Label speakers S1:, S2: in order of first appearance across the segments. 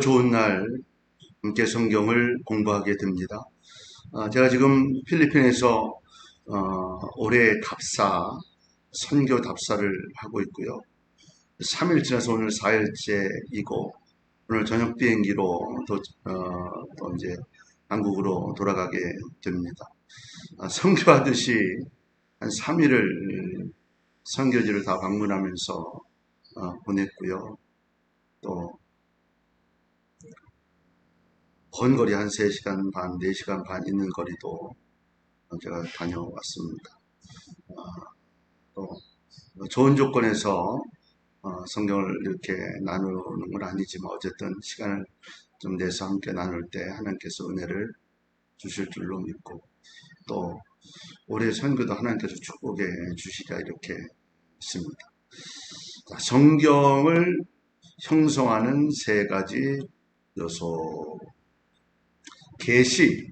S1: 좋은 날 함께 성경을 공부하게 됩니다. 아, 제가 지금 필리핀에서 어, 올해 답사, 선교 답사를 하고 있고요. 3일 지나서 오늘 4일째이고 오늘 저녁 비행기로 또, 어, 또 이제 한국으로 돌아가게 됩니다. 아, 선교하듯이 한 3일을 선교지를 다 방문하면서 어, 보냈고요. 또 번거리 한 3시간 반, 4시간 반 있는 거리도 제가 다녀왔습니다. 어, 또 좋은 조건에서 어, 성경을 이렇게 나누는 건 아니지만 어쨌든 시간을 좀 내서 함께 나눌 때 하나님께서 은혜를 주실 줄로 믿고 또 올해 선교도 하나님께서 축복해 주시자 이렇게 있습니다. 성경을 형성하는 세 가지 요소 계시,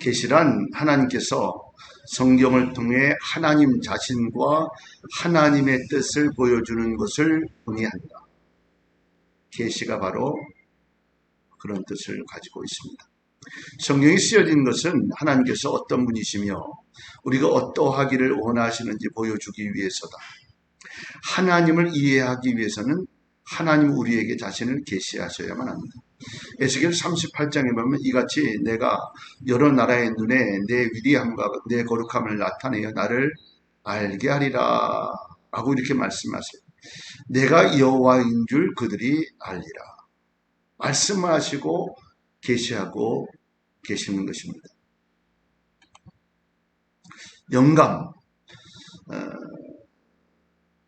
S1: 계시란 하나님께서 성경을 통해 하나님 자신과 하나님의 뜻을 보여주는 것을 의미한다. 계시가 바로 그런 뜻을 가지고 있습니다. 성경이 쓰여진 것은 하나님께서 어떤 분이시며 우리가 어떠하기를 원하시는지 보여주기 위해서다. 하나님을 이해하기 위해서는 하나님 우리에게 자신을 계시하셔야만 합니다. 에스겔 38장에 보면 이같이 내가 여러 나라의 눈에 내 위대함과 내 거룩함을 나타내어 나를 알게 하리라 라고 이렇게 말씀하세요. 내가 여호와인 줄 그들이 알리라. 말씀하시고 계시하고 계시는 것입니다. 영감, 어,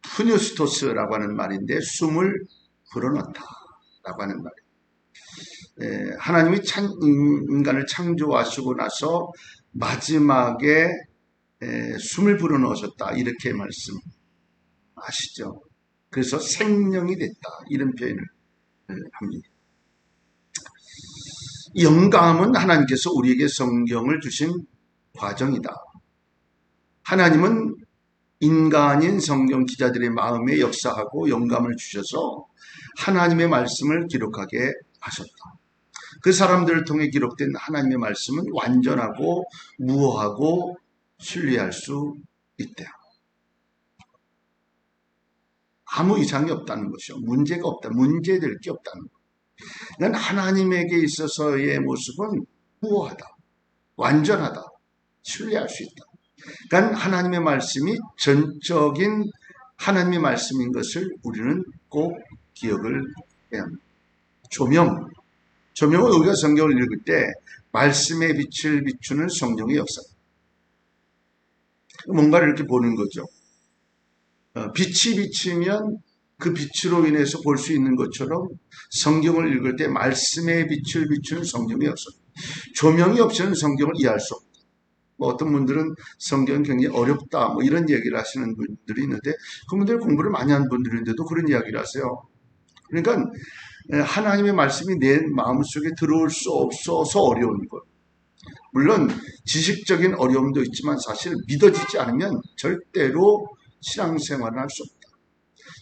S1: 푸뉴스토스라고 하는 말인데 숨을 불어넣다라고 하는. 예, 하나님이 찬, 인간을 창조하시고 나서 마지막에 예, 숨을 불어넣으셨다 이렇게 말씀하시죠. 그래서 생명이 됐다 이런 표현을 예, 합니다. 영감은 하나님께서 우리에게 성경을 주신 과정이다. 하나님은 인간인 성경 기자들의 마음에 역사하고 영감을 주셔서 하나님의 말씀을 기록하게 하셨다. 그 사람들을 통해 기록된 하나님의 말씀은 완전하고 무호하고 신뢰할 수 있대요. 아무 이상이 없다는 것이요. 문제가 없다. 문제될 게 없다는 것. 난 하나님에게 있어서의 모습은 무호하다. 완전하다. 신뢰할 수 있다. 그러니까 하나님의 말씀이 전적인 하나님의 말씀인 것을 우리는 꼭 기억을 해야 합니다. 조명. 조명은 우리가 성경을 읽을 때 말씀의 빛을 비추는 성경의 역사. 뭔가를 이렇게 보는 거죠. 어, 빛이 비치면 그 빛으로 인해서 볼 수 있는 것처럼 성경을 읽을 때 말씀의 빛을 비추는 성경의 역사. 조명이 없이는 성경을 이해할 수 없다. 뭐 어떤 분들은 성경 굉장히 어렵다 뭐 이런 얘기를 하시는 분들이 있는데 그분들 공부를 많이 한 분들인데도 그런 이야기를 하세요. 그러니까 하나님의 말씀이 내 마음속에 들어올 수 없어서 어려운 것. 물론 지식적인 어려움도 있지만 사실 믿어지지 않으면 절대로 신앙생활을 할 수 없다.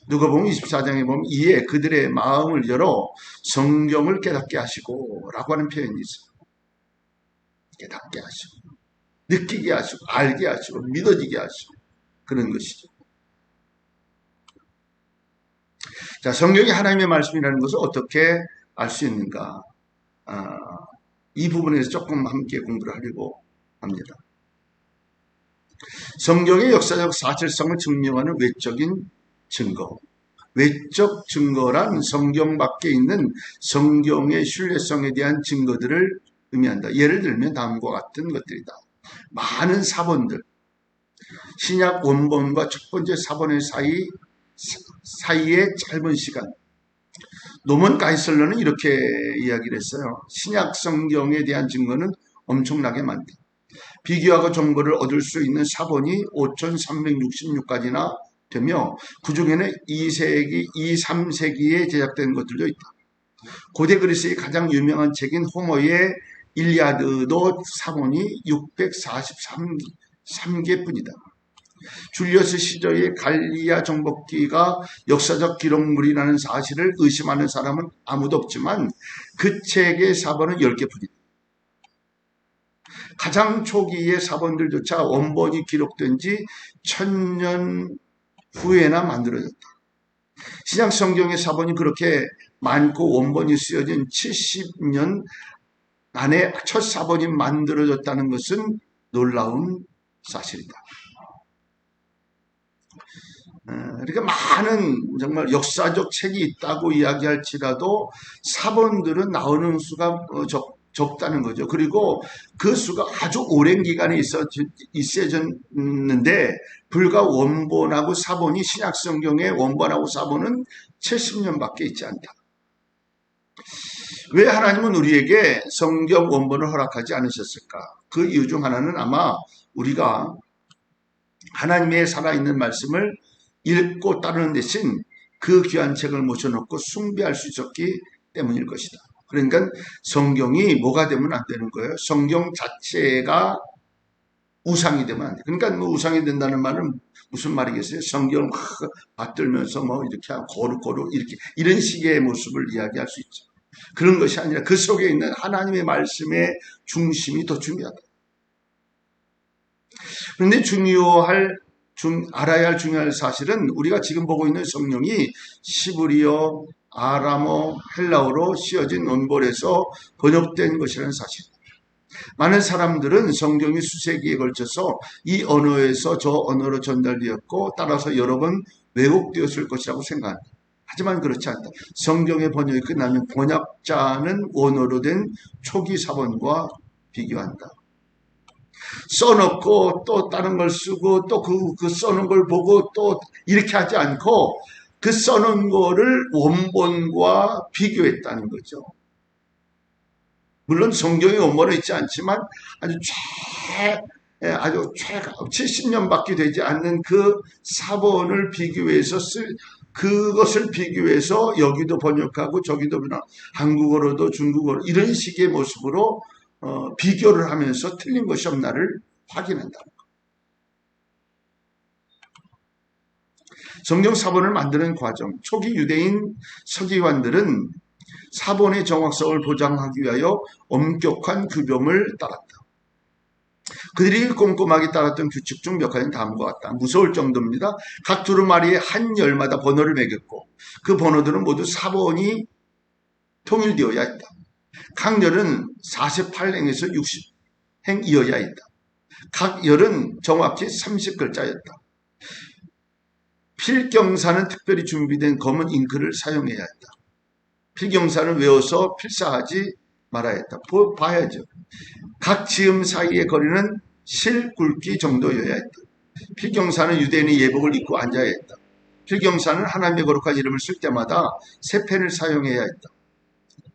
S1: 누가 보면 24장에 보면 이에 그들의 마음을 열어 성경을 깨닫게 하시고 라고 하는 표현이 있어요. 깨닫게 하시고 느끼게 하시고 알게 하시고 믿어지게 하시고 그런 것이죠. 자, 성경이 하나님의 말씀이라는 것을 어떻게 알 수 있는가? 아, 이 부분에서 조금 함께 공부를 하려고 합니다. 성경의 역사적 사실성을 증명하는 외적인 증거. 외적 증거란 성경 밖에 있는 성경의 신뢰성에 대한 증거들을 의미한다. 예를 들면 다음과 같은 것들이다. 많은 사본들, 신약 원본과 첫 번째 사본의 사이 사이의 짧은 시간. 노먼 가이슬러는 이렇게 이야기를 했어요. 신약 성경에 대한 증거는 엄청나게 많다. 비교하고 정보를 얻을 수 있는 사본이 5366가지나 되며 그 중에는 2세기, 2, 3세기에 제작된 것들도 있다. 고대 그리스의 가장 유명한 책인 호모의 일리아드도 사본이 643개 뿐이다. 줄리어스 시저의 갈리아 정복기가 역사적 기록물이라는 사실을 의심하는 사람은 아무도 없지만 그 책의 사본은 10개 뿐이다. 가장 초기의 사본들조차 원본이 기록된 지 천년 후에나 만들어졌다. 신약 성경의 사본이 그렇게 많고 원본이 쓰여진 70년 안에 첫 사본이 만들어졌다는 것은 놀라운 사실이다. 그러니까 많은 정말 역사적 책이 있다고 이야기할지라도 사본들은 나오는 수가 어, 적, 적다는 거죠. 그리고 그 수가 아주 오랜 기간에 있어 있어졌는데 불과 원본하고 사본이 신약 성경의 원본하고 사본은 70년밖에 있지 않다. 왜 하나님은 우리에게 성경 원본을 허락하지 않으셨을까? 그 이유 중 하나는 아마 우리가 하나님의 살아있는 말씀을 읽고 따르는 대신 그 귀한 책을 모셔놓고 숭배할 수 있었기 때문일 것이다. 그러니까 성경이 뭐가 되면 안 되는 거예요. 성경 자체가 우상이 되면 안 돼. 그러니까 뭐 우상이 된다는 말은 무슨 말이겠어요? 성경을 막 받들면서 뭐 이렇게 거룩거룩 이렇게 이런 식의 모습을 이야기할 수 있죠. 그런 것이 아니라 그 속에 있는 하나님의 말씀의 중심이 더 중요하다. 그런데 중요할 중, 알아야 할 중요한 사실은 우리가 지금 보고 있는 성령이 시브리어, 아람어, 헬라어로 씌어진 원본에서 번역된 것이라는 사실. 많은 사람들은 성경이 수세기에 걸쳐서 이 언어에서 저 언어로 전달되었고 따라서 여러 번 왜곡되었을 것이라고 생각합니다. 하지만 그렇지 않다. 성경의 번역이 끝나면 번역자는 원어로 된 초기 사본과 비교한다. 써놓고 또 다른 걸 쓰고 또그 그 써놓은 걸 보고 또 이렇게 하지 않고 그 써놓은 거를 원본과 비교했다는 거죠. 물론 성경의 원본은 있지 않지만 아주 최 예, 아주 최 70년밖에 되지 않는 그 사본을 비교해서 쓸 그것을 비교해서 여기도 번역하고 저기도 번역 한국어로도 중국어로 이런 식의 모습으로 어, 비교를 하면서 틀린 것이 없나를 확인한다는 것. 성경 사본을 만드는 과정, 초기 유대인 서기관들은 사본의 정확성을 보장하기 위하여 엄격한 규범을 따랐다. 그들이 꼼꼼하게 따랐던 규칙 중 몇 가지는 다음과 같다. 무서울 정도입니다. 각 두루마리에 한 열마다 번호를 매겼고 그 번호들은 모두 사본이 통일되어야 했다. 각 열은 48행에서 60행 이어야 했다. 각 열은 정확히 30글자였다. 필경사는 특별히 준비된 검은 잉크를 사용해야 했다. 필경사를 외워서 필사하지 말아야 했다. 봐야죠. 각 지음 사이의 거리는 실 굵기 정도여야 했다. 필경사는 유대인의 예복을 입고 앉아야 했다. 필경사는 하나님의 거룩한 이름을 쓸 때마다 세 펜을 사용해야 했다.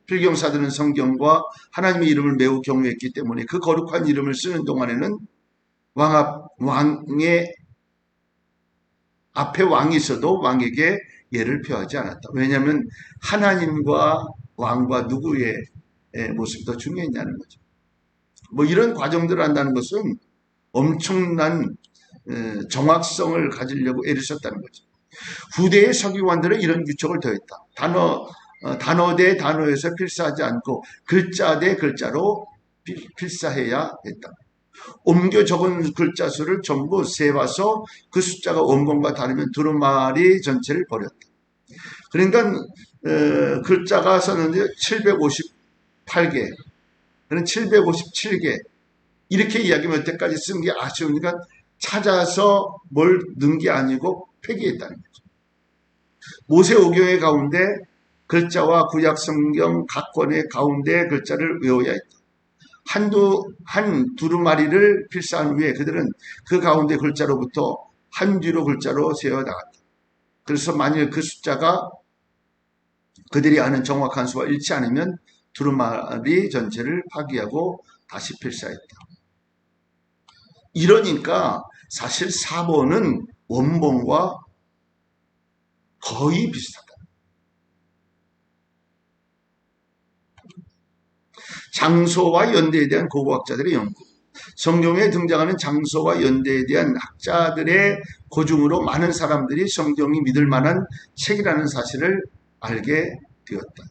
S1: 필경사들은 성경과 하나님의 이름을 매우 경외했기 때문에 그 거룩한 이름을 쓰는 동안에는 왕 앞, 왕의 앞에 왕이 있어도 왕에게 예를 표하지 않았다. 왜냐하면 하나님과 왕과 누구의 모습이 더 중요했냐는 거죠. 뭐 이런 과정들을 한다는 것은 엄청난 정확성을 가지려고 애를 썼다는 거죠. 후대의 서기관들은 이런 규칙을 더했다. 단어 어, 단어 대 단어에서 필사하지 않고 글자 대 글자로 필사해야 했다. 옮겨 적은 글자 수를 전부 세봐서 그 숫자가 원본과 다르면 두루마리 전체를 버렸다. 그러니까 어, 글자가 썼는데 758개, 그는 757개 이렇게 이야기하면 여태까지 쓴 게 아쉬우니까 찾아서 뭘 넣은 게 아니고 폐기했다는 거죠. 모세 오경의 가운데 글자와 구약 성경 각 권의 가운데 글자를 외워야 했다. 한두 한 두루마리를 필사한 후에 그들은 그 가운데 글자로부터 한 뒤로 글자로 세워 나갔다. 그래서 만일 그 숫자가 그들이 아는 정확한 수와 일치 않으면 두루마리 전체를 파기하고 다시 필사했다. 이러니까 사실 사본은 원본과 거의 비슷하다. 장소와 연대에 대한 고고학자들의 연구, 성경에 등장하는 장소와 연대에 대한 학자들의 고증으로 많은 사람들이 성경이 믿을 만한 책이라는 사실을 알게 되었다.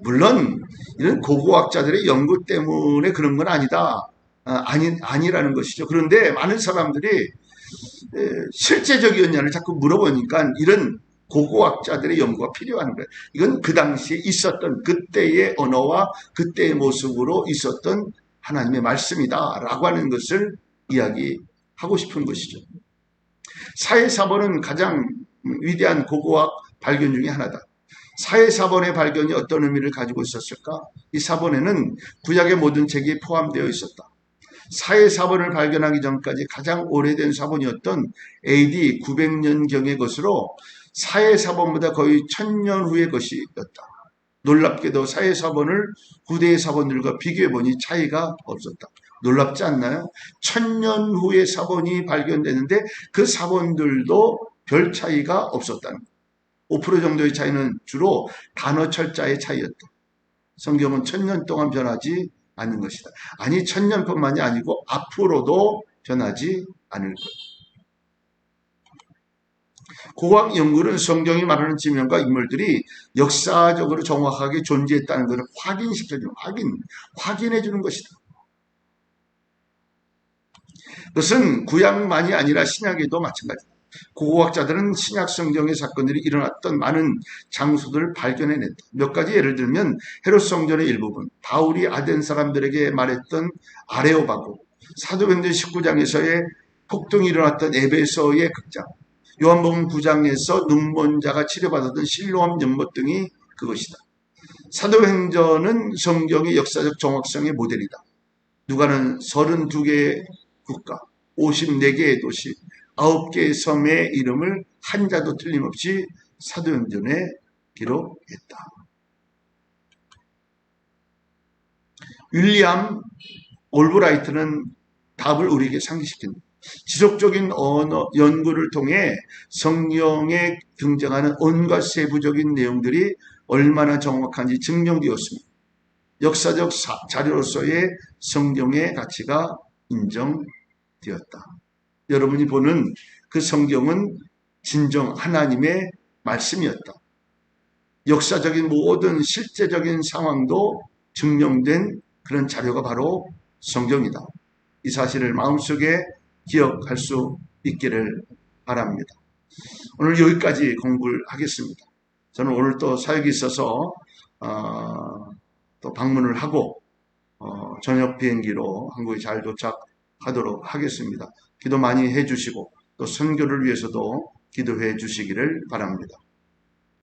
S1: 물론 이런 고고학자들의 연구 때문에 그런 건 아니다. 아, 아니, 아니라는 것이죠. 그런데 많은 사람들이 에, 실제적이었냐를 자꾸 물어보니까 이런 고고학자들의 연구가 필요한 거예요. 이건 그 당시에 있었던 그때의 언어와 그때의 모습으로 있었던 하나님의 말씀이다라고 하는 것을 이야기하고 싶은 것이죠. 사회사본은 가장 위대한 고고학 발견 중의 하나다. 사회사본의 발견이 어떤 의미를 가지고 있었을까? 이 사본에는 구약의 모든 책이 포함되어 있었다. 사회사본을 발견하기 전까지 가장 오래된 사본이었던 AD 900년경의 것으로 사회사본보다 거의 천년 후의 것이었다. 놀랍게도 사회사본을 후대의 사본들과 비교해보니 차이가 없었다. 놀랍지 않나요? 천년 후의 사본이 발견되는데 그 사본들도 별 차이가 없었다는 것. 5% 정도의 차이는 주로 단어 철자의 차이였다. 성경은 천년 동안 변하지 않는 것이다. 아니 천년뿐만이 아니고 앞으로도 변하지 않을 것. 고학 연구는 성경이 말하는 지명과 인물들이 역사적으로 정확하게 존재했다는 것을 확인시켜주는 확인, 확인해 주는 것이다. 그것은 구약만이 아니라 신약에도 마찬가지다. 고고학자들은 신약 성경의 사건들이 일어났던 많은 장소들을 발견해냈다. 몇 가지 예를 들면 헤롯 성전의 일부분, 바울이 아덴 사람들에게 말했던 아레오바고, 사도행전 19장에서의 폭동이 일어났던 에베소의 극장, 요한복음 9장에서 눈먼 자가 치료받았던 실로암 연못 등이 그것이다. 사도행전은 성경의 역사적 정확성의 모델이다. 누가는 32개의 국가, 54개의 도시, 9개의 섬의 이름을 한자도 틀림없이 사도행전에 기록했다. 윌리엄 올브라이트는 답을 우리에게 상기시킨다. 지속적인 언어 연구를 통해 성경에 등장하는 온갖 세부적인 내용들이 얼마나 정확한지 증명되었습니다. 역사적 자료로서의 성경의 가치가 인정되었다. 여러분이 보는 그 성경은 진정 하나님의 말씀이었다. 역사적인 모든 실제적인 상황도 증명된 그런 자료가 바로 성경이다. 이 사실을 마음속에 기억할 수 있기를 바랍니다. 오늘 여기까지 공부를 하겠습니다. 저는 오늘 또 사역이 있어서 어, 또 방문을 하고 어, 저녁 비행기로 한국에 잘 도착하도록 하겠습니다. 기도 많이 해주시고 또 선교를 위해서도 기도해 주시기를 바랍니다.